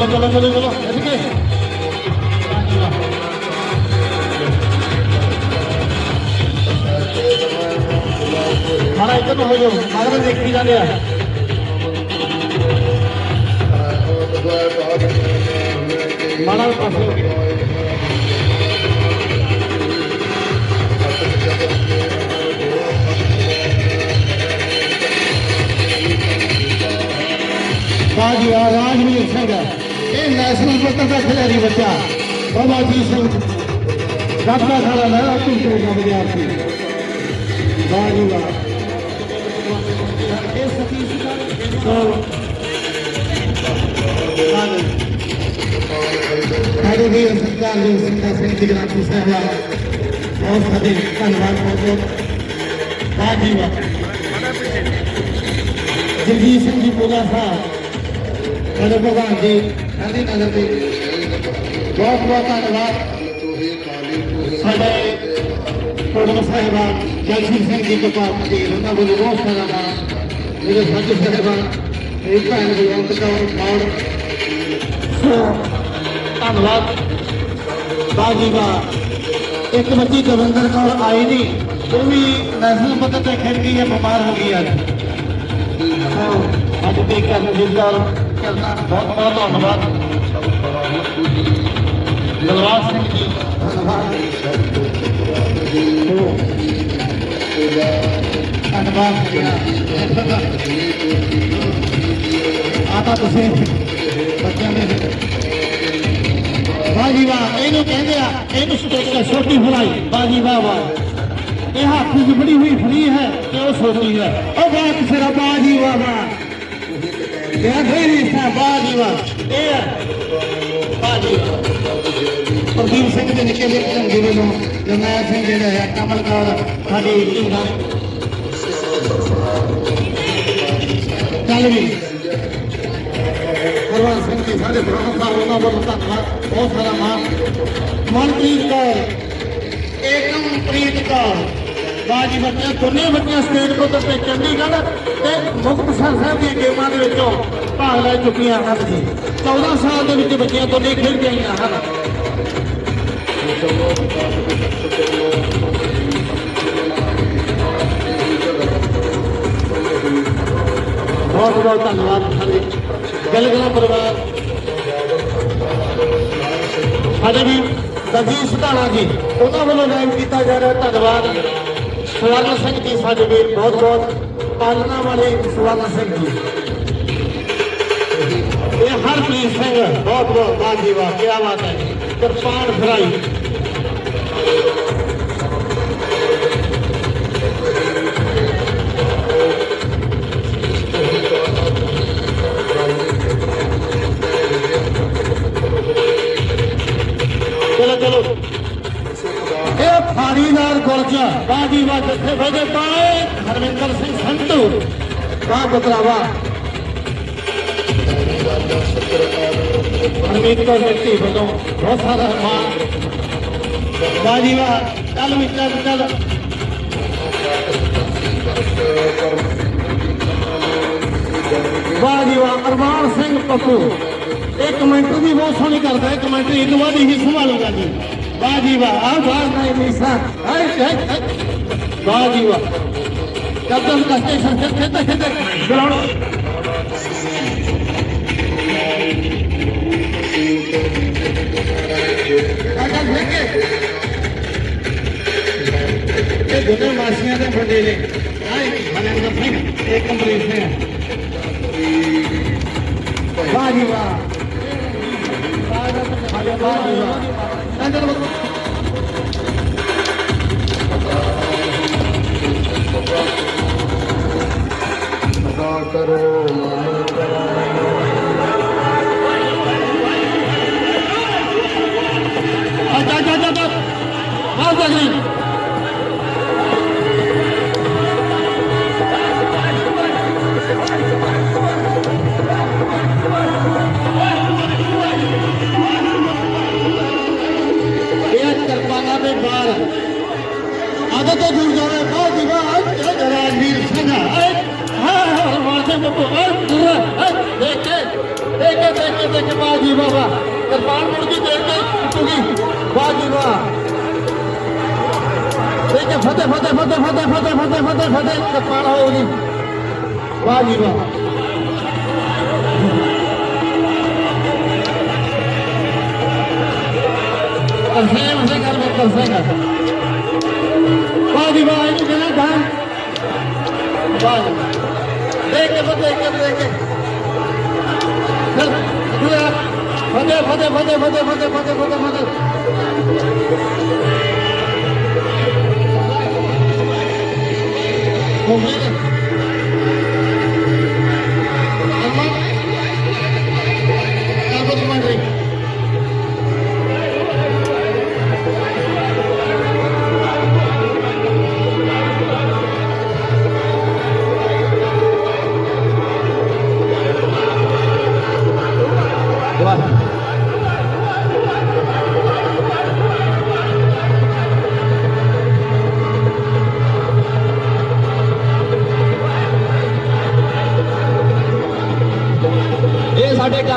ਚਲੋ ਚਲੋ ਚਲੋ ਚਲੋ ਇੱਥੇ ਕੇ ਮਾਰਾ ਇੱਧਰ ਨੂੰ ਹੋ ਜਾਓ ਮਗਰ ਦੇਖੀ ਜਾਂਦੇ ਆ ਮਾਰਾ ਪਾਸੇ ਹੋ ਗਿਆ ਨੈਸ਼ਨਲ ਪੱਧਰ ਦਾ ਖਿਡਾਰੀ ਬੱਚਾ ਬਾਬਾ ਜੀ ਸਿੰਘ ਗੱਦਾ ਖੜਾ ਲੈ ਤੂੰ ਤੇ ਦਾ ਵਿਦਿਆਰਥੀ ਬਾਜੀ ਵਾਹ ਇਹ ਸਤੀਸ਼ ਦਾ ਸੋ ਵੀ ਸਰਕਾਰ ਦੇ ਸਿੰਘਾਂ ਸਿੰਘ ਦੀ ਗ੍ਰਾਂਤੀ ਬਹੁਤ ਸਾਡੇ ਧੰਨਵਾਦ ਬਹੁਤ ਬਹੁਤ ਬਾਜੀ ਵਾਹ ਜਗਜੀਤ ਸਿੰਘ ਜੀ ਪੂਰਾ ਸਾਹਿਬ ਸਾਡੇ ਭਗਵਾਨ ਜੀ ਗਾਂਧੀ ਨਗਰ ਦੇ ਬਹੁਤ ਬਹੁਤ ਧੰਨਵਾਦ। ਸਾਡੇ ਕੋਟਮ ਸਾਹਿਬਾਨ ਜਗਜੀਤ ਸਿੰਘ ਜੀ ਕਪਾਲ ਜੀ ਉਹਨਾਂ ਵੱਲੋਂ ਬਹੁਤ ਸਾਰਾ ਨਾਮ ਮੇਰੇ ਸਾਥੀ ਸਾਹਿਬਾਨ ਇਹ ਭੈਣ ਬਲਵੰਤ ਕੌਰ ਮੌੜ ਸੋ, ਧੰਨਵਾਦ। ਬਾਜੀ ਦਾ ਇੱਕ ਬੱਚੀ ਦਵਿੰਦਰ ਕੌਰ ਆਈ ਨਹੀਂ, ਉਹ ਵੀ ਨੈਸ਼ਨਲ ਪੱਧਰ ਤੇ ਖੇਡ ਗਈ ਹੈ, ਬਿਮਾਰ ਹੋ ਗਈ ਅੱਜ ਅੱਜ ਦੇ ਕਰਨ ਜਿੰਦਾਰ ਕਰਨਾ ਬਹੁਤ ਬਹੁਤ ਧੰਨਵਾਦ ਜਲਵਾਜ ਸਿੰਘ ਜੀ ਧੰਨਵਾਦ ਆ ਤਾਂ ਤੁਸੀਂ ਬੱਚਿਆਂ ਦੇ ਬਾਜੀ ਵਾਹ ਇਹਨੂੰ ਕਹਿੰਦੇ ਆ ਇਹਨੂੰ ਸਟੇਟ ਛੋਟੀ ਫਲਾਈ ਬਾਜੀ ਵਾਹ ਵਾਹ ਇਹ ਹੱਥ 'ਚ ਬੜੀ ਹੋਈ ਫਲੀ ਹੈ ਤੇ ਉਹ ਛੋਟੀ ਹੈ ਉਹ ਵਾਹ ਕਿਸੇ ਦਾ ਬਾਜੀ ਵਾਹ ਵਾਹ ਇਹ ਫੇਰੀ ਸਾ ਇਹ ਹੈ ਪ੍ਰਦੀਪ ਸਿੰਘ ਦੇ ਨਿੱਕੇ ਜਿਹੇ ਝੰਡੇ ਵੱਲੋਂ ਜਰਨੈਲ ਸਿੰਘ ਜਿਹੜਾ ਹੈ ਕਮਲ ਸਾਡੀ ਟੀਮ ਦਾ ਚੱਲ ਵੀ ਹਰਵੰਤ ਸਿੰਘ ਜੀ ਸਾਡੇ ਪ੍ਰਮੁੱਖ ਸਾਹਿਬ ਉਹਨਾਂ ਵੱਲੋਂ ਧੰਨਵਾਦ ਬਹੁਤ ਸਾਰਾ ਮਾਨ ਮਨਪ੍ਰੀਤ ਕੌਰ ਏਕਮਪ੍ਰੀਤ ਕੌਰ। ਬਾਜੀ ਬੱਚੇ ਦੋਨੇ ਬੱਚੀਆਂ ਸਟੇਟ ਪੱਧਰ ਤੇ ਚੰਡੀਗੜ੍ਹ ਤੇ ਮੁਕਤਸਰ ਸਾਹਿਬ ਦੀਆਂ ਗੇਮਾਂ ਦੇ ਵਿੱਚੋਂ ਭਾਗ ਲੈ ਚੁੱਕੀਆਂ ਹਨ ਜੀ। 14 ਸਾਲ ਦੇ ਵਿੱਚ ਬੱਚੀਆਂ ਦੋਨੇ ਖੇਡ ਗਈਆਂ ਹਨ। ਬਹੁਤ ਬਹੁਤ ਧੰਨਵਾਦ ਸਾਡੇ ਗਲਗਲਾ ਪਰਿਵਾਰ। ਸਾਡੇ ਵੀ ਦਜੀ ਸੁਧਾਣਾ ਜੀ, ਉਹਨਾਂ ਵੱਲੋਂ ਨਾਮ ਕੀਤਾ ਜਾ ਰਿਹਾ। ਧੰਨਵਾਦ। ਸਵਰਨ ਸਿੰਘ ਜੀ ਸਾਡੇ ਵੀਰ, ਬਹੁਤ ਬਹੁਤ ਪਾਲਣਾ ਵਾਲੇ ਸਵਰਨ ਸਿੰਘ ਜੀ। ਇਹ ਹਰਪ੍ਰੀਤ ਸਿੰਘ, ਬਹੁਤ ਬਹੁਤ ਵਾਹ ਜੀ ਵਾਹ ਕੀ ਬਾਤ ਹੈ ਕਿਰਪਾਨ ਫਰਾਈ ਗੁਰਜਾ ਬਾਜੀ ਵਾ ਜਿੱਥੇ ਵਜੇ ਪਾਏ ਹਰਵਿੰਦਰ ਸਿੰਘ ਸੰਧੂ ਵਾਹ ਬਤਰਾਵਾ ਹਰਮੀਤ ਕੌਰ ਮਿੱਟੀ ਵੱਲੋਂ ਬਹੁਤ ਸਾਰਾ ਮਾਨ ਬਾਜੀ ਵਾ ਚੱਲ ਵੀ ਚੱਲ ਚੱਲ ਬਾਜੀ ਵਾ ਅਰਮਾਨ ਸਿੰਘ ਪੱਪੂ ਇਹ ਕਮੈਂਟਰ ਵੀ ਬਹੁਤ ਸੋਹਣੀ ਕਰਦਾ ਹੈ ਕਮੈਂਟਰ ਇੱਕ ਵਾਰ ਹੀ ਸੰਭਾਲੂਗਾ ਜੀ ਵਾਹ ਜੀ ਵਾਹ ਆ ਬਾਹਰ ਨਹੀਂ ਨੀਸਾ ਹਾਏ ਹਾਏ ਵਾਹ ਜੀ ਵਾਹ। ਕਦਮ ਦਾ ਸਟੇਸ਼ਨ ਤੇ ਖੇਤੇ ਖੇਤੇ ਗਰਾਊਂਡ। ਕਾਕਾ ਦੇਖੇ ਇਹ ਦੋਨੇ ਮਾਸੀਆਂ ਦੇ ਵੱਡੇ ਨੇ। ਆਏ ਮਨਿੰਦਰ ਸਿੰਘ ਇਹ ਕੰਪਲੀਟ ਹੈ ਵਾਹ ਜੀ ਵਾਹ। ਵਾਹ ਜੀ ਵਾਹ। ਅੰਦਰ ਬੋਲੋ ਕਿਰਪਾਨ ਮੁੜ ਕੇ ਦੇਖ ਕੇ ਟੁੱਟੂਗੀ ਵਾਹ ਜੀ ਵਾਹ। ਦੇਖ ਫਤਿਹ ਫਤਿਹ ਫਤਿਹ ਫਤਿਹ ਫਤਿਹ ਫਤਿਹ ਫਤਿਹ ਫਤਿਹ ਕਿਰਪਾਨ ਹੋਊਗੀ ਵਾਹ ਜੀ ਵਾਹ ਕਰਸੇ ਮਸੇ ਕਰ ਮੈਂ ਵਾਹ ਜੀ ਵਾਹ ਇਹਨੂੰ ਕਹਿੰਦਾ ਧਾਨ ਵਾਹ ਦੇਖ ਕੇ ਫਤਿਹ ਕੇ ਦੇਖ ਕੇ ਫਤਿਹ ਫਤਿਹ ਫਤਿਹ ਫਤਿਹ ਫਤਿਹ ਫਤਿਹ ਫਤਿਹ ਫਤਿਹ ਹੋ ਗਿਆ ਅੰਮਾ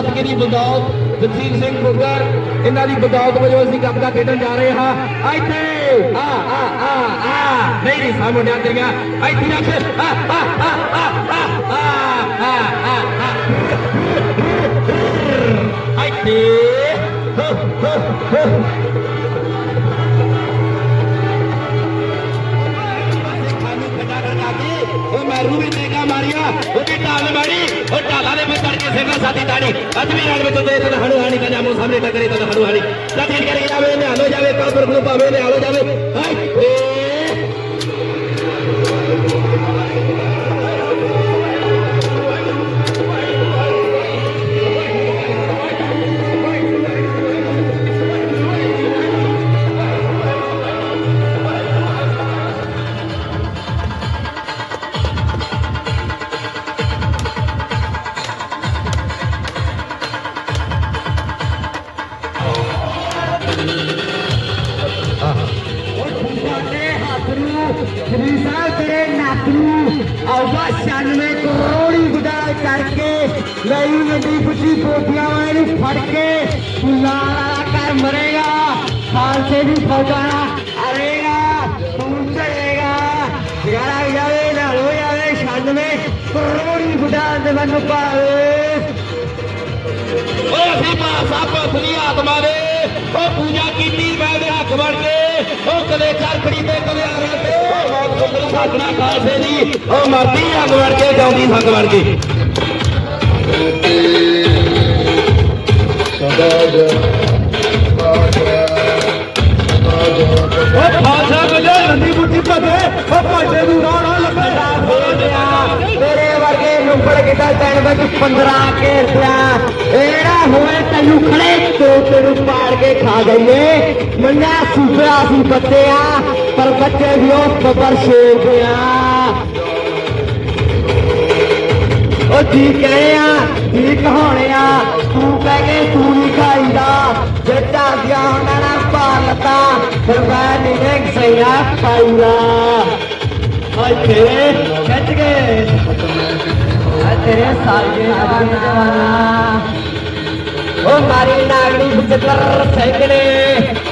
ਸਾਥੀ ਦੀ ਬਦੌਲਤ ਜਗਸੀਰ ਸਿੰਘ ਬੁੱਗਰ ਇਹਨਾਂ ਦੀ ਬਦੌਲਤ ਵਜੋਂ ਅਸੀਂ ਗੱਤਕਾ ਖੇਡਣ ਜਾ ਰਹੇ ਹਾਂ ਆ ਇੱਥੇ ਆ ਆ ਆ ਆ ਨਹੀਂ ਨਹੀਂ ਸਾਹਮਣੇ ਆ ਤੇਰੀਆਂ ਇੱਥੇ ਰੱਖ ਆ ਆ ਆ ਆ ਆ ਆ ਆ ਇੱਥੇ ਹੋ ਹੋ ਹੋ ਉਹ ਮੈਂ ਰੂ ਵੀ ਦੇਖ ਮਾਰੀਆ ਉਹਦੀ ਢਾਲ ਮਾਰੀ, ਉਹ ਢਾਲਾ ਦੇ ਵਿੱਚ ਚੜ ਕੇ ਸੇਵਾ ਸਾਦੀ ਤਾੜੀ। ਅੱਜ ਵੀ ਨਾਲ ਵਿੱਚ ਦੇ ਤਨ ਹਣੂ ਹਾਣੀ ਦਾ ਜਾਮੋ ਸਾਹਮਣੇ ਟਕਰੇ ਤਨ ਹਣੂ ਹਾਣੀ ਲੱਗੀ ਕਰੀ ਜਾਵੇ, ਨਿਹਾਲੋ ਜਾਵੇ ਕਾਬਰ ਨੂੰ ਭਾਵੇਂ ਨਿਹਾਲੋ श्री साहब तेरे नाकू अवबा चानवे करोड़ी गुदा करके लई नदी पुची पोतिया वाली फड़ के पुलाला कर मरेगा खालसे भी फौजाना अरेगा तू चलेगा गाड़ा जावे ना हो जावे चानवे करोड़ी गुदा दे मन पावे ਜਿਹੜੇ ਅਸੀਂ ਸਭ ਅਸਲੀ ਆਤਮਾ ਦੇ। ਉਹ ਪੂਜਾ ਕੀਤੀ, ਮੈਂ ਦੇ ਹੱਥ ਵੜ ਕੇ। ਉਹ ਕਦੇ ਕਰਖੜੀ ਤੇ ਕਦੇ ਆਰੇ ਤੇ। ਬਹੁਤ ਸੁੰਦਰ ਸਾਧਨਾ ਖਾਲਸੇ ਦੀ। ਉਹ ਮਰਦੀ ਹੱਥ ਵੜ ਕੇ ਜਾਂਦੀ ਸੰਗ ਵੜ ਕੇ। ਕਿਤਾ ਤੈਨ ਵਿੱਚ 15 ਘੇਰਦਿਆ ਇਹੜਾ ਹੋਏ ਤੈਨੂੰ ਖੜੇ ਤੋਤੇ ਨੂੰ ਪਾੜ ਕੇ ਖਾ ਗਈਏ। ਮੰਨਾ ਸੁਪਿਆ ਸੀ ਬੱਤਿਆ ਪਰ ਬੱਚੇ ਵੀ ਉਹ ਬੱਬਰ ਸ਼ੇਰ ਪਿਆ ਉਹ ਜੀ ਕਹਿਆ ਜੀ ਕਹਾਣਿਆ ਤੂੰ ਕਹਿ ਕੇ ਤੂੰ ਨਹੀਂ ਖਾਈਦਾ। ਜੱਟਾ ਗਿਆ ਉਹਨਾਂ ਨਾਲ ਪਾਲਤਾ, ਫਿਰ ਮੈਂ ਨਹੀਂ ਸਈਆ ਪਾਈਦਾ। ਅੱਛੇ ਖੱਟ ਗਏ तेरे सारे ओ मारी नागड़ी बचकर सैकड़े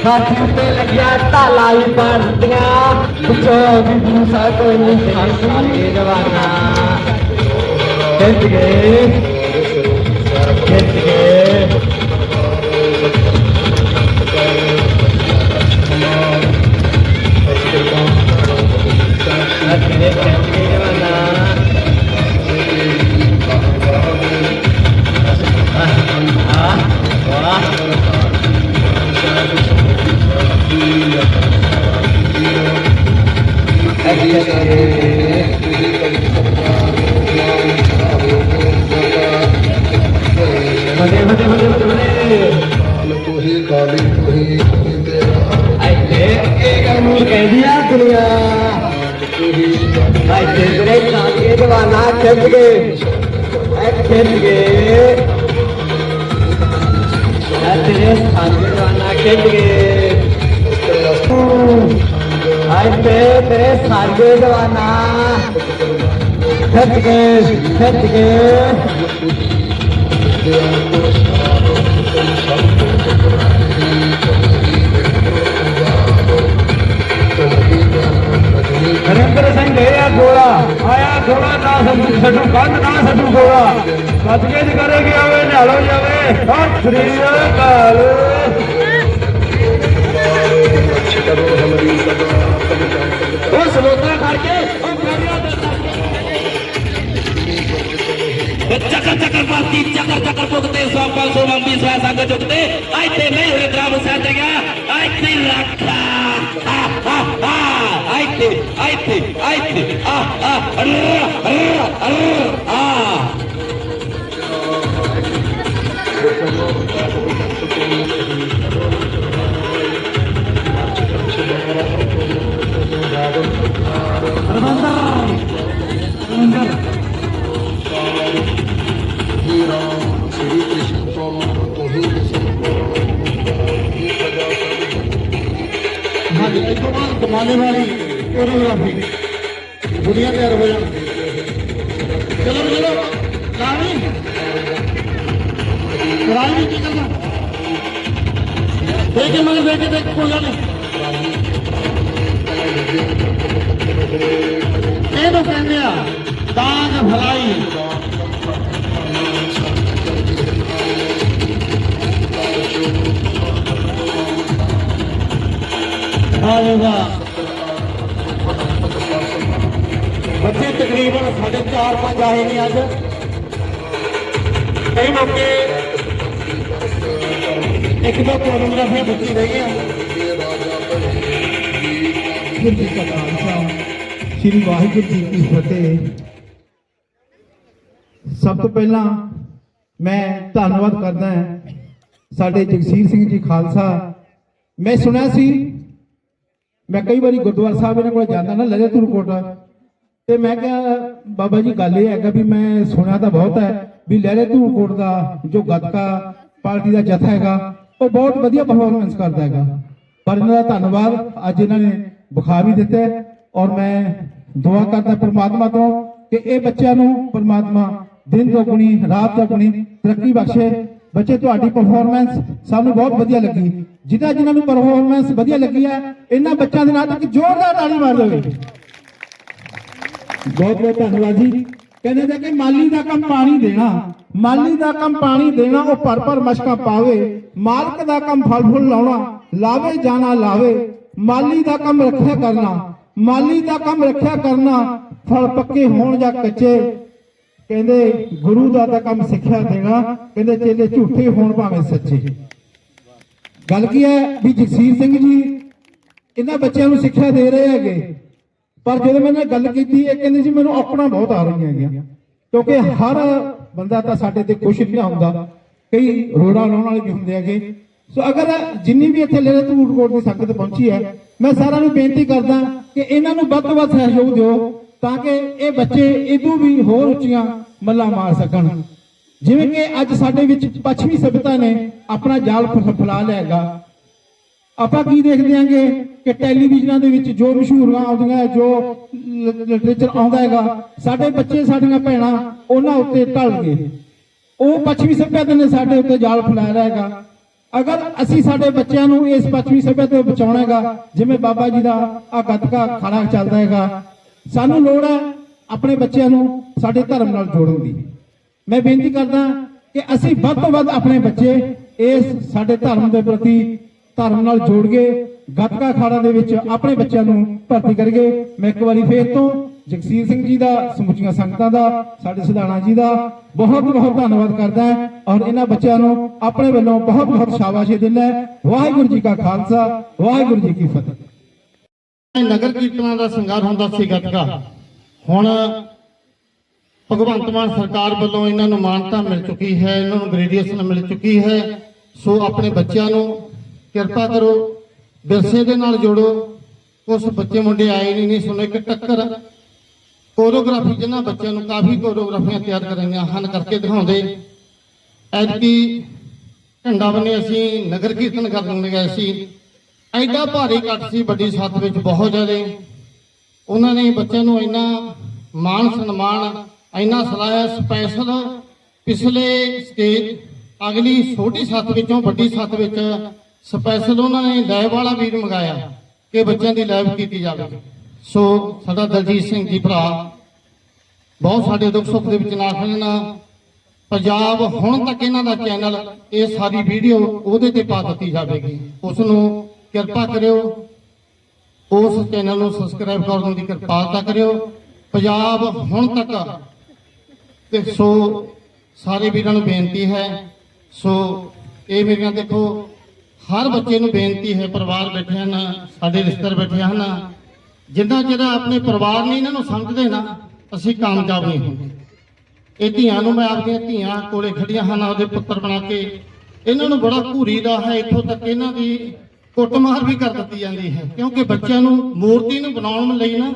हाथी पे लगिया तालाई पड़िया जो भी दूसरा कोई नहीं जवाना खेत गए खेत गए Let's get it, let's get it. ਤੇ ਤੇਰੇ ਦਵਾਨਾ ਸੱਚ ਕੇ ਸੱਚ ਕੇ। ਹਰਿੰਦਰ ਸਿੰਘ ਆ ਗੋਰਾ ਆਇਆ ਥੋੜਾ ਨਾ ਸੱਟੂ ਕੰਧ ਨਾ ਸੱਟੂ ਗੋਲਾ ਸੱਚ ਕੇ ਜ ਕਰੇਗੇ ਆਵੇ ਨਾਲੋ ਜਾਵੇ। ਹਰ ਸ੍ਰੀ ਅਕਾਲ। ਕਰੋ ਹਮਰੀ ਸਦਾ ਤਬ ਤਬ ਉਹ ਸਲੋਤਰਾ ਕਰਕੇ ਉਹ ਕਰਿਆ ਚੱਕਰ ਚੱਕਰ ਪਾਤੀ ਚੱਕਰ ਚੱਕਰ ਪੁੱਗਦੇ ਸਵਾਪਾਲ ਸੋਮੰ ਵੀ ਸਵਾ ਸੰਗ ਚੁੱਕਦੇ ਇੱਥੇ ਨਹੀਂ ਹੋਏ ਦਰਾਮ ਸੱਜ ਗਿਆ ਇੱਥੇ ਰੱਖਾ ਆ ਆ ਆ ਇੱਥੇ ਇੱਥੇ ਇੱਥੇ ਆ ਕਮਾਲੇ ਵਾਲੀ ਕੋਰੀਓਗ੍ਰਾਫੀ ਦੁਨੀਆ ਤਿਆਰ ਹੋ ਜਾਣ ਚਲੋ ਚਲੋ ਰਾਣੀ ਰਾਣੀ ਕੀ ਕਰਨਾ ਦੇਖ ਕੇ ਮਗਰ ਦੇਖ ਕੇ ਦੇਖ ਕੋਈ ਗੱਲ ਨਹੀਂ ਇਹਨੂੰ ਕਹਿੰਦੇ ਆ, ਦਾਗ ਭਲਾਈ। ਵਾਹ ਬੱਚੇ, ਤਕਰੀਬਨ ਸਾਡੇ 4-5 ਆਏ ਨੇ ਅੱਜ। ਕਈ ਮੌਕੇ ਇੱਕ ਦੋ ਕੋਰੀਓਗ੍ਰਾਫੀਆਂ ਬੱਚੀ ਰਹੀ ਆ। ਵਾਹਿਗੁਰੂ ਜੀ ਕਾ ਖਾਲਸਾ ਸ੍ਰੀ ਵਾਹਿਗੁਰੂ ਜੀ ਕੀ ਫਤਿਹ। ਸਭ ਤੋਂ ਪਹਿਲਾਂ ਮੈਂ ਧੰਨਵਾਦ ਕਰਦਾ ਹਾਂ ਸਾਡੇ ਜਗਸੀਰ ਸਿੰਘ ਜੀ ਖਾਲਸਾ। ਮੈਂ ਸੁਣਿਆ ਸੀ, ਮੈਂ ਕਈ ਵਾਰੀ ਗੁਰਦੁਆਰਾ ਸਾਹਿਬ ਇਹਨਾਂ ਕੋਲ ਜਾਂਦਾ ਨਾ ਲਲਿਤਪੁਰ ਕੋਟ ਤੇ ਮੈਂ ਕਿਹਾ, ਬਾਬਾ ਜੀ, ਗੱਲ ਇਹ ਹੈਗਾ ਵੀ ਮੈਂ ਸੁਣਿਆ ਤਾਂ ਬਹੁਤ ਹੈ ਵੀ ਲਹਿਰੇ ਕੋਟ ਦਾ ਜੋ ਗੱਤਕਾ ਪਾਰਟੀ ਦਾ ਜਥਾ ਹੈਗਾ, ਉਹ ਬਹੁਤ ਵਧੀਆ ਪਰਫਾਰਮੈਂਸ ਕਰਦਾ ਹੈਗਾ। ਪਰ ਇਹਨਾਂ ਦਾ ਧੰਨਵਾਦ, ਅੱਜ ਇਹਨਾਂ ਨੇ ਵਿਖਾ ਵੀ ਦਿੱਤਾ ਔਰ ਮੈਂ ਦੁਆ ਕਰਦਾ ਪ੍ਰਮਾਤਮਾ ਤੋਂ ਕਿ ਇਹ ਬੱਚਿਆਂ ਨੂੰ ਪਰਮਾਤਮਾ ਦਿਨ ਦੁਗਣੀ ਰਾਤ ਦੁਗਣੀ ਤਰੱਕੀ ਬਖਸ਼ੇ। ਬੱਚੇ, ਤੁਹਾਡੀ ਪਰਫਾਰਮੈਂਸ ਸਾਨੂੰ ਬਹੁਤ ਵਧੀਆ ਲੱਗੀ। ਜਿਨ੍ਹਾਂ ਜਿਨ੍ਹਾਂ ਨੂੰ ਪਰਫਾਰਮੈਂਸ ਵਧੀਆ ਲੱਗੀ ਹੈ, ਇਹਨਾਂ ਬੱਚਿਆਂ ਦੇ ਨਾਲ ਇੱਕ ਜ਼ੋਰਦਾਰ ਤਾੜੀ ਮਾਰ ਦਿਓ ਬਹੁਤ ਬਹੁਤ ਧੰਨਵਾਦ ਜੀ। ਕਹਿੰਦੇ ਨੇ ਕਿ ਮਾਲੀ ਦਾ ਕੰਮ ਪਾਣੀ ਦੇਣਾ। ਮਾਲੀ ਦਾ ਕੰਮ ਪਾਣੀ ਦੇਣਾ, ਉਹ ਭਰ ਭਰ ਮਸ਼ਕਾਂ ਪਾਵੇ। ਮਾਲਕ ਦਾ ਕੰਮ ਫਲ ਫੁੱਲ ਲਾਉਣਾ। ਲਾਵੇ ਜਾਣਾ ਲਾਵੇ ਮਾਲੀ ਦਾ ਕੰਮ ਰੱਖਿਆ ਕਰਨਾ, ਮਾਲੀ ਦਾ ਕੰਮ ਰੱਖਿਆ ਕਰਨਾ, ਫਲ ਪੱਕੇ ਹੋਣ ਜਾਂ ਕੱਚੇ, ਕਹਿੰਦੇ ਗੁਰੂ ਦਾ ਤਾਂ ਕੰਮ ਸਿੱਖਿਆ ਦੇਣਾ, ਕਹਿੰਦੇ ਚੇਲੇ ਝੂਠੇ ਹੋਣ ਭਾਵੇਂ ਸੱਚੇ। ਗੱਲ ਕੀ ਹੈ ਵੀ ਜਗਸੀਰ ਸਿੰਘ ਜੀ ਇਹਨਾਂ ਬੱਚਿਆਂ ਨੂੰ ਸਿੱਖਿਆ ਦੇ ਰਹੇ ਹੈਗੇ, ਪਰ ਜਦੋਂ ਮੈਂ ਨਾਲ ਗੱਲ ਕੀਤੀ, ਇਹ ਕਹਿੰਦੇ ਜੀ ਮੈਨੂੰ ਆਪਣਾ ਬਹੁਤ ਆ ਰਹੀਆਂ ਹੈਗੀਆਂ, ਕਿਉਂਕਿ ਹਰ ਬੰਦਾ ਤਾਂ ਸਾਡੇ ਤੇ ਖੁਸ਼ ਨਹੀਂ ਹੁੰਦਾ, ਕਈ ਰੋੜਾ ਲਾਉਣ ਵਾਲੇ ਵੀ ਹੁੰਦੇ ਹੈਗੇ ਸੋ ਅਗਰ ਜਿੰਨੀ ਵੀ ਇੱਥੇ ਲੇਲੇ ਧੂੜ ਕੋਟ ਦੀ ਸੰਗਤ ਪਹੁੰਚੀ ਹੈ ਮੈਂ ਸਾਰਿਆਂ ਨੂੰ ਬੇਨਤੀ ਕਰਦਾ ਕਿ ਇਹਨਾਂ ਨੂੰ ਵੱਧ ਤੋਂ ਵੱਧ ਸਹਿਯੋਗ ਦਿਓ ਤਾਂ ਕਿ ਇਹ ਬੱਚੇ ਇਦੋਂ ਵੀ ਹੋਰ ਉੱਚੀਆਂ ਮੱਲਾਂ ਮਾਰ ਸਕਣ ਜਿਵੇਂ ਕਿ ਅੱਜ ਸਾਡੇ ਵਿੱਚ ਪੱਛਮੀ ਸਭਿਅਤਾ ਨੇ ਆਪਣਾ ਜਾਲ ਫੈਲਾ ਲਿਆ ਹੈਗਾ ਆਪਾਂ ਕੀ ਦੇਖਦੇ ਆਂਗੇ ਕਿ ਟੈਲੀਵਿਜ਼ਨਾਂ ਦੇ ਵਿੱਚ ਜੋ ਮਸ਼ਹੂਰੀਆਂ ਆਉਂਦੀਆਂ ਜੋ ਲਿਟਰੇਚਰ ਆਉਂਦਾ ਹੈਗਾ ਸਾਡੇ ਬੱਚੇ ਸਾਡੀਆਂ ਭੈਣਾਂ ਉਹਨਾਂ ਉੱਤੇ ਢਲ ਗਏ ਉਹ ਪੱਛਮੀ ਸੱਭਿਅਤਾ ਨੇ ਸਾਡੇ ਉੱਤੇ ਜਾਲ ਫੈਲਾਇਆ ਹੈਗਾ ਅਗਰ ਅਸੀਂ ਸਾਡੇ ਬੱਚਿਆਂ ਨੂੰ ਇਸ ਪੱਛਮੀ ਸੱਭਿਅਤਾ ਤੋਂ ਬਚਾਉਣਾ ਹੈਗਾ ਜਿਵੇਂ ਬਾਬਾ ਜੀ ਦਾ ਆ ਗੱਤਕਾ ਖਾੜਾ ਚੱਲਦਾ ਹੈਗਾ, ਸਾਨੂੰ ਲੋੜ ਹੈ ਆਪਣੇ ਬੱਚਿਆਂ ਨੂੰ ਸਾਡੇ ਧਰਮ ਨਾਲ ਜੋੜਨ ਦੀ। ਮੈਂ ਬੇਨਤੀ ਕਰਦਾ ਕਿ ਅਸੀਂ ਵੱਧ ਤੋਂ ਵੱਧ ਆਪਣੇ ਬੱਚੇ ਇਸ ਸਾਡੇ ਧਰਮ ਦੇ ਪ੍ਰਤੀ ਧਰਮ ਨਾਲ ਜੋੜ ਕੇ ਗੱਤਕਾ ਅਖਾੜਾ ਦੇ ਵਿੱਚ ਆਪਣੇ ਬੱਚਿਆਂ ਨੂੰ ਭਰਤੀ ਕਰੀਏ। ਮੈਂ ਇੱਕ ਵਾਰੀ ਫੇਰ ਤੋਂ ਜਗਸੀਰ ਸਿੰਘ ਜੀ ਦਾ, ਸਮੁੱਚੀਆਂ ਸੰਗਤਾਂ ਦਾ, ਸਾਡੇ ਸਿਧਾਣਾ ਜੀ ਦਾ ਬਹੁਤ ਬਹੁਤ ਧੰਨਵਾਦ ਕਰਦਾ ਹੈ ਔਰ ਇਹਨਾਂ ਬੱਚਿਆਂ ਨੂੰ ਆਪਣੇ ਵੱਲੋਂ ਬਹੁਤ ਬਹੁਤ ਸ਼ਾਬਾਸ਼ੀ ਦਿੰਦਾ ਹਾਂ। ਵਾਹਿਗੁਰੂ ਜੀ ਕਾ ਖਾਲਸਾ, ਵਾਹਿਗੁਰੂ ਜੀ ਕੀ ਫਤਿਹ। ਨਗਰ ਕੀਰਤਨਾਂ ਦਾ ਸ਼ਿੰਗਾਰ ਹੁੰਦਾ ਸੀ ਗੱਤਕਾ। ਹੁਣ ਭਗਵੰਤ ਮਾਨ ਸਰਕਾਰ ਵੱਲੋਂ ਇਹਨਾਂ ਨੂੰ ਮਾਨਤਾ ਮਿਲ ਚੁੱਕੀ ਹੈ, ਇਹਨਾਂ ਨੂੰ ਗ੍ਰੈਜੂਏਸ਼ਨ ਮਿਲ ਚੁੱਕੀ ਹੈ। ਸੋ ਆਪਣੇ ਬੱਚਿਆਂ ਨੂੰ ਕਿਰਪਾ ਕਰੋ, ਵਿਰਸੇ ਦੇ ਨਾਲ ਜੋੜੋ। ਕੁਝ ਬੱਚੇ ਮੁੰਡੇ ਆਏ ਨਹੀਂ ਨਹੀਂ ਸੁਣੋ, ਇੱਕ ਟੱਕਰ ਕੋਰੀਓਗ੍ਰਾਫੀ ਜਿਨ੍ਹਾਂ ਬੱਚਿਆਂ ਨੂੰ ਕਾਫੀ ਕੋਰੀਓਗ੍ਰਾਫੀਆਂ ਤਿਆਰ ਕਰਾਈਆਂ ਹਨ ਕਰਕੇ ਦਿਖਾਉਂਦੇ। ਐਤਕੀ ਝੰਡਾ ਬੰਨੇ ਅਸੀਂ ਨਗਰ ਕੀਰਤਨ ਕਰਨ ਗਏ ਸੀ। ਐਡਾ ਭਾਰੀ ਇਕੱਠ ਸੀ, ਵੱਡੀ ਸੱਤ ਵਿੱਚ ਬਹੁਤ ਜ਼ਿਆਦਾ। ਉਹਨਾਂ ਨੇ ਬੱਚਿਆਂ ਨੂੰ ਇੰਨਾ ਮਾਣ, ਸਨਮਾਨ, ਇੰਨਾ ਸਲਾਹਿਆ ਸਪੈਸ਼ਲ ਪਿਛਲੇ ਸਟੇਜ ਅਗਲੀ ਛੋਟੀ ਸੱਤ ਵਿੱਚੋਂ ਵੱਡੀ ਸੱਤ ਵਿੱਚ ਸਪੈਸ਼ਲ ਉਹਨਾਂ ਨੇ ਲੈਬ ਵਾਲਾ ਵੀਰ ਮੰਗਾਇਆ ਕਿ ਬੱਚਿਆਂ ਦੀ ਲੈਬ ਕੀਤੀ ਜਾਵੇ। ਸੋ ਸਾਡਾ ਦਲਜੀਤ ਸਿੰਘ ਜੀ ਭਰਾ, ਬਹੁਤ ਸਾਡੇ ਦੁੱਖ ਸੁੱਖ ਦੇ ਵਿੱਚ ਨਾਲ ਖੜਨਾ ਪੰਜਾਬ ਹੁਣ ਤੱਕ ਇਹਨਾਂ ਦਾ ਚੈਨਲ, ਇਹ ਸਾਰੀ ਵੀਡੀਓ ਉਹਦੇ ਤੇ ਪਾ ਦਿੱਤੀ ਜਾਵੇਗੀ। ਉਸ ਨੂੰ ਕਿਰਪਾ ਕਰਿਓ, ਉਸ ਚੈਨਲ ਨੂੰ ਸਬਸਕ੍ਰਾਈਬ ਕਰਨ ਦੀ ਕਿਰਪਾਲਤਾ ਕਰਿਓ। ਪੰਜਾਬ ਹੁਣ ਤੱਕ, ਤੇ ਸੋ ਸਾਰੇ ਵੀਰਾਂ ਨੂੰ ਬੇਨਤੀ ਹੈ, ਸੋ ਇਹ ਮੇਰੀਆਂ ਦੇਖੋ, ਹਰ ਬੱਚੇ ਨੂੰ ਬੇਨਤੀ ਹੈ, ਪਰਿਵਾਰ ਬੈਠੇ ਹਨ, ਸਾਡੇ ਰਿਸ਼ਤੇਦਾਰ ਬੈਠੇ ਹਨ ਜਿੰਨਾ ਚਿਰ ਆਪਣੇ ਪਰਿਵਾਰ ਨੇ ਇਹਨਾਂ ਨੂੰ ਸਮਝਦੇ ਨਾ, ਅਸੀਂ ਕਾਮਯਾਬ ਨਹੀਂ ਹੁੰਦੇ। ਇਹ ਧੀਆਂ ਨੂੰ ਮੈਂ ਆਪਦੀਆਂ ਧੀਆਂ ਕੋਲੇ ਖੜੀਆਂ ਹਨ, ਆਪਦੇ ਪੁੱਤਰ ਬਣਾ ਕੇ। ਇਹਨਾਂ ਨੂੰ ਬੜਾ ਘੂਰੀ ਦਾ ਹੈ, ਇੱਥੋਂ ਤੱਕ ਇਹਨਾਂ ਦੀ ਕੁੱਟਮਾਰ ਵੀ ਕਰ ਦਿੱਤੀ ਜਾਂਦੀ ਹੈ। ਕਿਉਂਕਿ ਬੱਚਿਆਂ ਨੂੰ ਮੂਰਤੀ ਨੂੰ ਬਣਾਉਣ ਲਈ ਨਾ,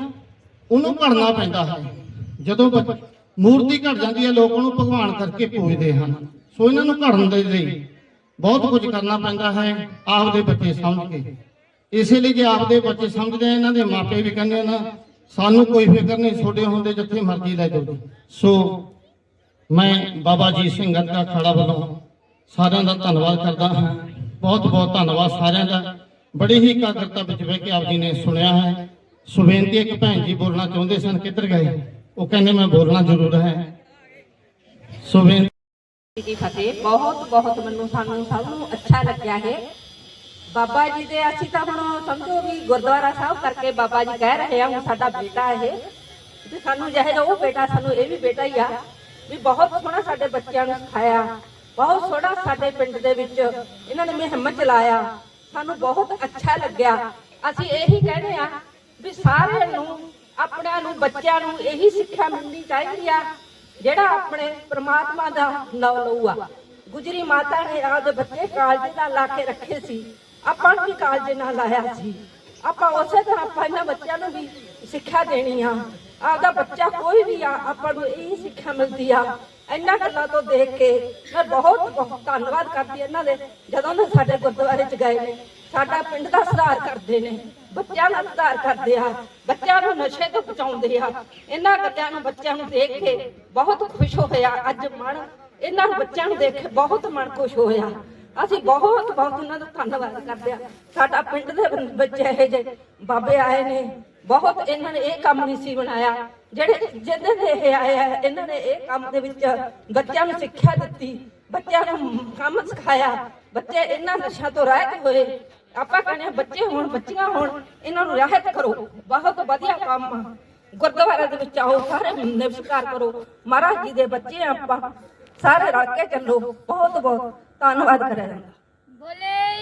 ਉਹਨੂੰ ਘੜਨਾ ਪੈਂਦਾ ਹੈ। ਜਦੋਂ ਬੱਚ- ਮੂਰਤੀ ਘੜ ਜਾਂਦੀ ਹੈ, ਲੋਕ ਉਹਨੂੰ ਭਗਵਾਨ ਕਰਕੇ ਪੂਜਦੇ ਹਨ। ਸੋ ਇਹਨਾਂ ਨੂੰ ਘੜਨ ਦੇ ਲਈ ਬਹੁਤ ਕੁਝ ਕਰਨਾ ਪੈਂਦਾ ਹੈ, ਆਪਦੇ ਬੱਚੇ ਸਮਝ ਕੇ। ਇਸੇ ਲਈ ਜੇ ਆਪਦੇ ਬੱਚੇ ਸਮਝਦੇ ਆ, ਇਹਨਾਂ ਦੇ ਮਾਪੇ ਵੀ ਕਹਿੰਦੇ ਨਾ, ਸਾਨੂੰ ਕੋਈ ਫਿਕਰ ਨਹੀਂ ਛੋਡੇ ਹੁੰਦੇ ਜਿੱਥੇ ਮਰਜ਼ੀ ਲੈ ਜਾਓ ਸੋ ਮੈਂ ਬਾਬਾ ਜੀ ਸਿੰਘ ਦਾ ਖੜਾ ਵੱਲੋਂ ਸਾਰਿਆਂ ਦਾ ਧੰਨਵਾਦ ਕਰਦਾ ਹਾਂ। ਬਹੁਤ ਬਹੁਤ ਧੰਨਵਾਦ ਸਾਰਿਆਂ ਦਾ। ਬੜੀ ਹੀ ਇਕਾਗਰਤਾ ਵਿੱਚ ਬਹਿ ਕੇ ਆਪ ਜੀ ਨੇ ਸੁਣਿਆ ਹੈ। ਸੋ ਬੇਨਤੀ ਇੱਕ ਭੈਣ ਜੀ ਬੋਲਣਾ ਚਾਹੁੰਦੇ ਸਨ, ਕਿੱਧਰ ਗਏ? ਉਹ ਕਹਿੰਦੇ, ਮੈਂ ਬੋਲਣਾ ਜ਼ਰੂਰ ਹੈ। ਸੋ ਬੇਨਤੀ ਜੀ ਫਤਿਹ। ਬਹੁਤ ਬਹੁਤ ਮੈਨੂੰ ਸਾਨੂੰ ਸਭ ਨੂੰ ਅੱਛਾ ਲੱਗਿਆ ਹੈ। ਬਾਬਾ ਜੀ ਦੇ, ਅਸੀਂ ਤਾਂ ਹੁਣ ਸਮਝੋ ਵੀ ਗੁਰਦੁਆਰਾ ਸਾਹਿਬ ਕਰਕੇ ਬਾਬਾ ਜੀ ਕਹਿ ਰਹੇ ਆ, ਹੁਣ ਸਾਡਾ ਬੇਟਾ ਇਹ। ਵੀ ਸਾਨੂੰ ਜਿਹੇ ਉਹ ਬੇਟਾ, ਸਾਨੂੰ ਇਹ ਵੀ ਬੇਟਾ ਹੀ ਆ, ਵੀ ਬਹੁਤ ਸੋਹਣਾ ਸਾਡੇ ਬੱਚਿਆਂ ਨੂੰ ਸਿਖਾਇਆ, ਬਹੁਤ ਸੋਹਣਾ ਸਾਡੇ ਪਿੰਡ ਦੇ ਵਿੱਚ ਇਹਨਾਂ ਨੇ ਮੁਹਿੰਮ ਚਲਾਇਆ, ਸਾਨੂੰ ਬਹੁਤ ਅੱਛਾ ਲੱਗਿਆ। ਅਸੀਂ ਇਹੀ ਕਹਿੰਦੇ ਆ ਵੀ ਸਾਰਿਆਂ ਨੂੰ, ਆਪਣਿਆਂ ਨੂੰ, ਬੱਚਿਆਂ ਨੂੰ ਇਹੀ ਸਿੱਖਿਆ ਮਿਲਣੀ ਚਾਹੀਦੀ ਆ, ਜਿਹੜਾ ਆਪਣੇ ਪ੍ਰਮਾਤਮਾ ਦਾ ਨਾਮ ਲਊਗਾ। ਗੁਜਰੀ ਮਾਤਾ ਨੇ ਆਪਦੇ ਬੱਚੇ ਕਾਲਜ ਦਾ ਲਾ ਕੇ ਰੱਖੇ ਸੀ। ਆਪਾਂ ਨੂੰ ਵੀ ਕਾਲਜ ਨਾਲ ਲਾਇਆ ਸੀ। ਆਪਾਂ ਉਸੇ ਤਰ੍ਹਾਂ ਆਪਾਂ ਇਹਨਾਂ ਬੱਚਿਆਂ ਨੂੰ ਵੀ ਸਿੱਖਿਆ ਦੇਣੀ ਆ ਆਪਦਾ ਬੱਚਾ ਕੋਈ ਵੀ ਆ, ਆਪਾਂ ਨੂੰ ਇਹ ਸਿੱਖਿਆ ਮਿਲਦੀ ਆ। ਇਹਨਾਂ ਗੱਲਾਂ ਤੋਂ ਦੇਖ ਕੇ ਮੈਂ ਬਹੁਤ ਬਹੁਤ ਧੰਨਵਾਦ ਕਰਦੀ ਇਹਨਾਂ ਦੇ, ਜਦੋਂ ਦੇ ਸਾਡੇ ਗੁਰਦੁਆਰੇ ਚ ਗਏ ਨੇ। ਸਾਡਾ ਪਿੰਡ ਦਾ ਸੁਧਾਰ ਕਰਦੇ ਨੇ, ਬੱਚਿਆਂ ਦਾ ਸੁਧਾਰ ਕਰਦੇ ਆ, ਬੱਚਿਆਂ ਨੂੰ ਨਸ਼ੇ ਤੋਂ ਬਚਾਉਂਦੇ ਆ। ਇਹਨਾਂ ਗੱਲਾਂ ਨੂੰ ਬੱਚਿਆਂ ਨੂੰ ਦੇਖ ਕੇ ਬਹੁਤ ਖੁਸ਼ ਹੋਇਆ। ਅੱਜ ਮਨ ਇਹਨਾਂ ਬੱਚਿਆਂ ਨੂੰ ਦੇਖ ਕੇ ਬਹੁਤ ਮਨ ਖੁਸ਼ ਹੋਇਆ। ਅਸੀਂ ਬਹੁਤ ਬਹੁਤ ਉਹਨਾਂ ਦਾ ਧੰਨਵਾਦ ਕਰਦੇ ਆ ਸਾਡਾ ਪਿੰਡ ਦੇ ਬੱਚੇ ਇਹ ਜੇ ਬਾਬੇ ਆਏ ਨੇ। ਬਹੁਤ ਇਹਨਾਂ ਨੇ ਇਹ ਕੰਮ ਨਹੀਂ ਸੀ ਬਣਾਇਆ। ਜਿਹੜੇ, ਜਿਹਦੇ ਦੇ ਇਹ ਆਏ ਆ, ਇਹਨਾਂ ਨੇ ਇਹ ਕੰਮ ਦੇ ਵਿੱਚ ਬੱਚਿਆਂ ਨੂੰ ਸਿੱਖਿਆ ਦਿੱਤੀ, ਬੱਚਿਆਂ ਨੂੰ ਕੰਮ ਸਿਖਾਇਆ। ਬੱਚੇ ਇਹਨਾਂ ਨਸ਼ਿਆਂ ਤੋਂ ਰਹਿਤ ਹੋਏ। ਆਪਾਂ ਕਹਿੰਦੇ ਹਾਂ, ਬੱਚੇ ਹੋਣ, ਬੱਚੀਆਂ ਹੋਣ, ਇਹਨਾਂ ਨੂੰ ਰਹਿਤ ਕਰੋ। ਬਹੁਤ ਵਧੀਆ ਕੰਮ ਆ। ਗੁਰਦੁਆਰੇ ਦੇ ਵਿੱਚ ਆਓ, ਸਾਰੇ ਨਮਸਕਾਰ ਕਰੋ। ਮਹਾਰਾਜ ਜੀ ਦੇ ਬੱਚੇ ਆਪਾਂ। ਸਾਰੇ ਰਲ ਕੇ ਚੱਲੋ। ਬਹੁਤ ਬਹੁਤ ਧੰਨਵਾਦ ਕਰਿਆ ਜਾਂਦਾ। ਬੋਲੇ।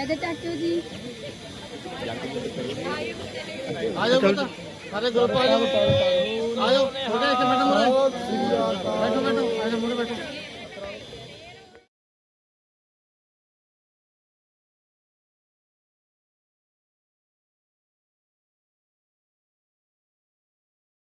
ਇਹਦੇ ਚਾਚੂ ਜੀ। ਆਜੋ ਬਤਾ ਸਾਰੇ ਗਰੁੱਪ ਆ ਜਾਓ। ਆਜੋ ਥੋੜੇ ਇੱਕ ਮਿੰਟ ਮੁਰੇ। ਬੈਠੋ ਬੈਠੋ ਆਜੋ ਮੁਰੇ ਬੈਠੋ।